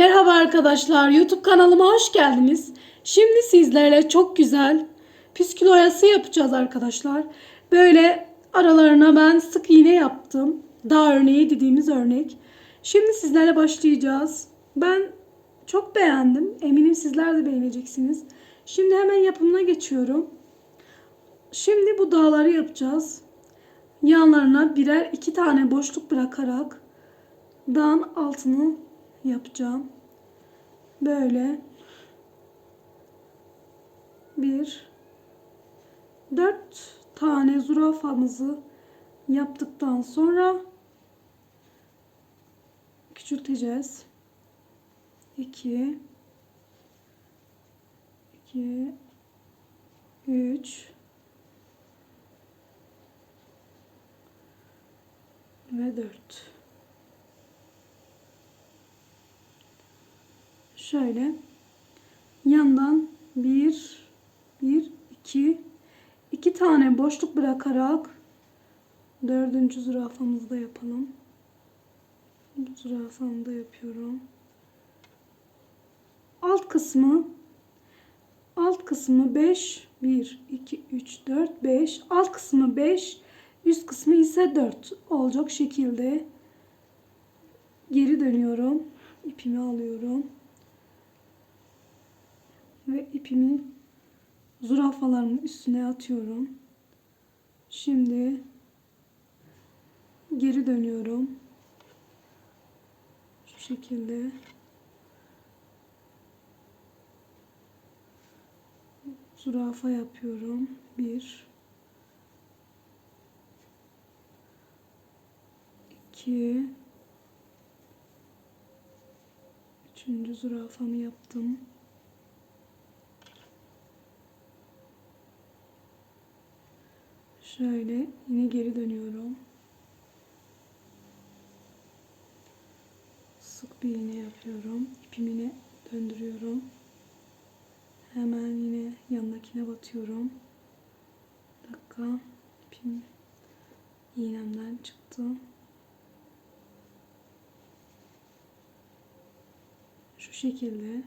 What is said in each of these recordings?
Merhaba arkadaşlar, YouTube kanalıma hoş geldiniz. Şimdi sizlerle çok güzel püskül oyası yapacağız arkadaşlar. Böyle aralarına ben sık iğne yaptım. Dağ örneği dediğimiz örnek. Şimdi sizlerle başlayacağız. Ben çok beğendim. Eminim sizler de beğeneceksiniz. Şimdi hemen yapımına geçiyorum. Şimdi bu dağları yapacağız. Yanlarına birer iki tane boşluk bırakarak dağın altını yapacağım. Böyle. Bir. Dört tane zürafamızı yaptıktan sonra küçülteceğiz. 2 2 3 ve 4 şöyle yandan bir bir iki iki tane boşluk bırakarak dördüncü zürafamızı da yapalım. Bu zürafamı da yapıyorum. Alt kısmı alt kısmı 5 1 2 3 4 5 alt kısmı 5 üst kısmı ise 4 olacak şekilde geri dönüyorum. ipimi alıyorum ve ipimi zürafalarımın üstüne atıyorum. Şimdi geri dönüyorum. Şu şekilde. Zürafa yapıyorum. Bir. iki, Üçüncü zürafamı yaptım. Şöyle yine geri dönüyorum. Sık bir iğne yapıyorum. İpimi yine döndürüyorum. Hemen yine yanındakine batıyorum. Bir dakika. İpim iğnemden çıktı. Şu şekilde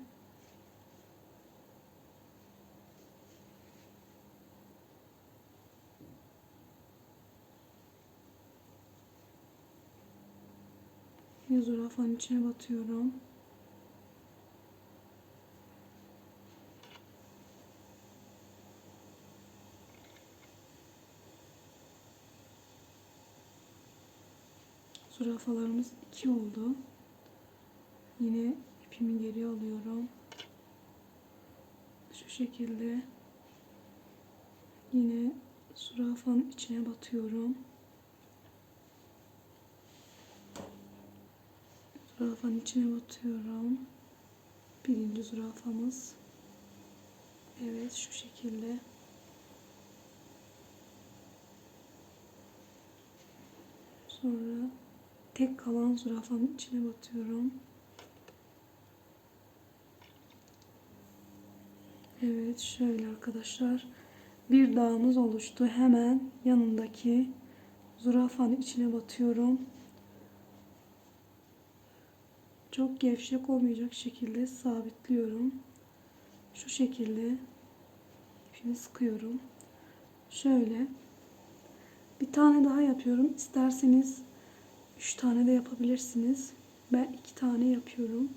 zürafanın içine batıyorum. Zürafalarımız iki oldu. Yine ipimi geri alıyorum. Şu şekilde yine zürafanın içine batıyorum. Zürafanın içine batıyorum. Birinci zürafamız. Evet şu şekilde. Sonra tek kalan zürafanın içine batıyorum. Evet şöyle arkadaşlar. Bir dağımız oluştu. Hemen yanındaki zürafanın içine batıyorum. Çok gevşek olmayacak şekilde sabitliyorum. Şu şekilde ipimi sıkıyorum. Şöyle bir tane daha yapıyorum. İsterseniz üç tane de yapabilirsiniz. Ben iki tane yapıyorum.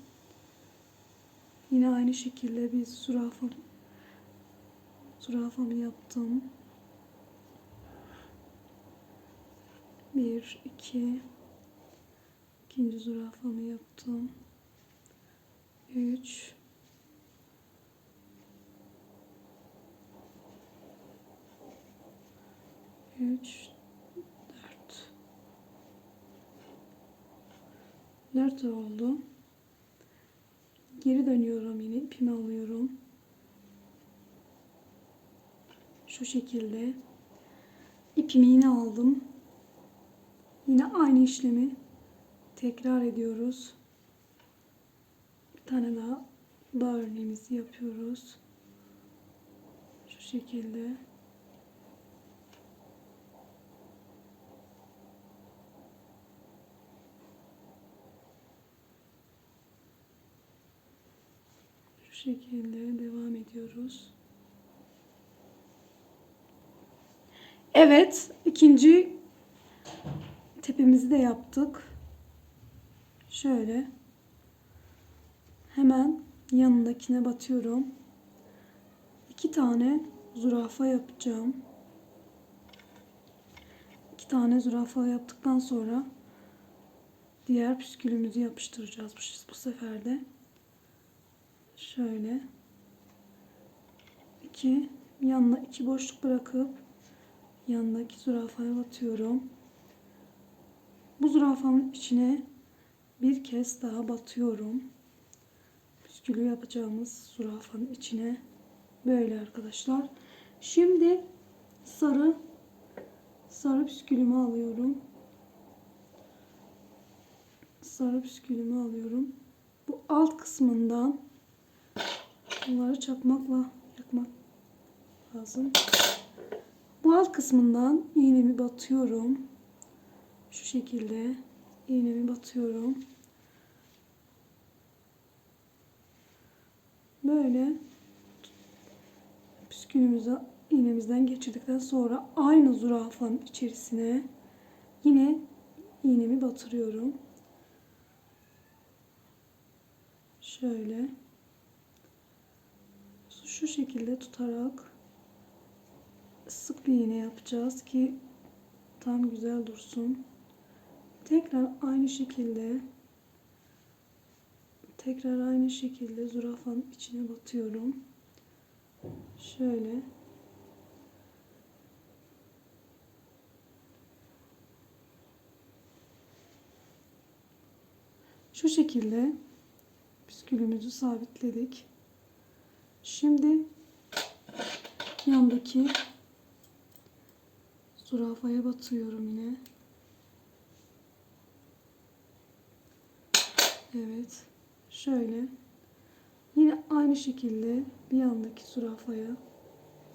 Yine aynı şekilde bir zürafam zürafamı yaptım. Bir, iki, ikinci zürafamı yaptım. Üç, üç, dört. Dört oldu. Geri dönüyorum yine ipimi alıyorum. Şu şekilde ipimi yine aldım. Yine aynı işlemi tekrar ediyoruz. Bir tane daha dağ örneğimizi yapıyoruz. Şu şekilde. şekilde devam ediyoruz. Evet, ikinci tepemizi de yaptık. Şöyle hemen yanındakine batıyorum. İki tane zürafa yapacağım. İki tane zürafa yaptıktan sonra diğer püskülümüzü yapıştıracağız bu, bu sefer de. Şöyle iki yanına iki boşluk bırakıp yanındaki zürafaya batıyorum. Bu zürafanın içine bir kez daha batıyorum. Püskülü yapacağımız zürafanın içine böyle arkadaşlar. Şimdi sarı sarı püskülümü alıyorum. Sarı püskülümü alıyorum. Bu alt kısmından bunları çakmakla yakmak lazım. Bu alt kısmından iğnemi batıyorum. Şu şekilde iğnemi batıyorum. Böyle püskülümüzü iğnemizden geçirdikten sonra aynı zürafanın içerisine yine iğnemi batırıyorum. Şöyle şu şekilde tutarak sık bir iğne yapacağız ki tam güzel dursun. Tekrar aynı şekilde tekrar aynı şekilde zürafanın içine batıyorum. Şöyle şu şekilde püskülümüzü sabitledik. Şimdi yandaki zürafaya batıyorum yine. Evet. Şöyle. Yine aynı şekilde bir yandaki zürafaya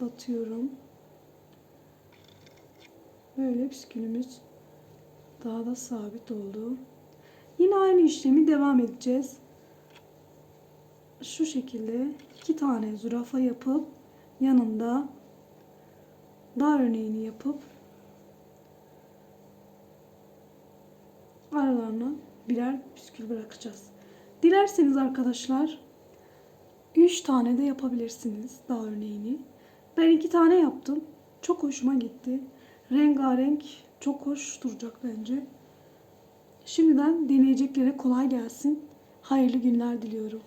batıyorum. Böyle püskülümüz daha da sabit oldu. Yine aynı işlemi devam edeceğiz. Şu şekilde iki tane zürafa yapıp yanında dar örneğini yapıp aralarına birer püskül bırakacağız. Dilerseniz arkadaşlar 3 tane de yapabilirsiniz daha örneğini. Ben 2 tane yaptım. Çok hoşuma gitti. Rengarenk çok hoş duracak bence. Şimdiden deneyeceklere kolay gelsin. Hayırlı günler diliyorum.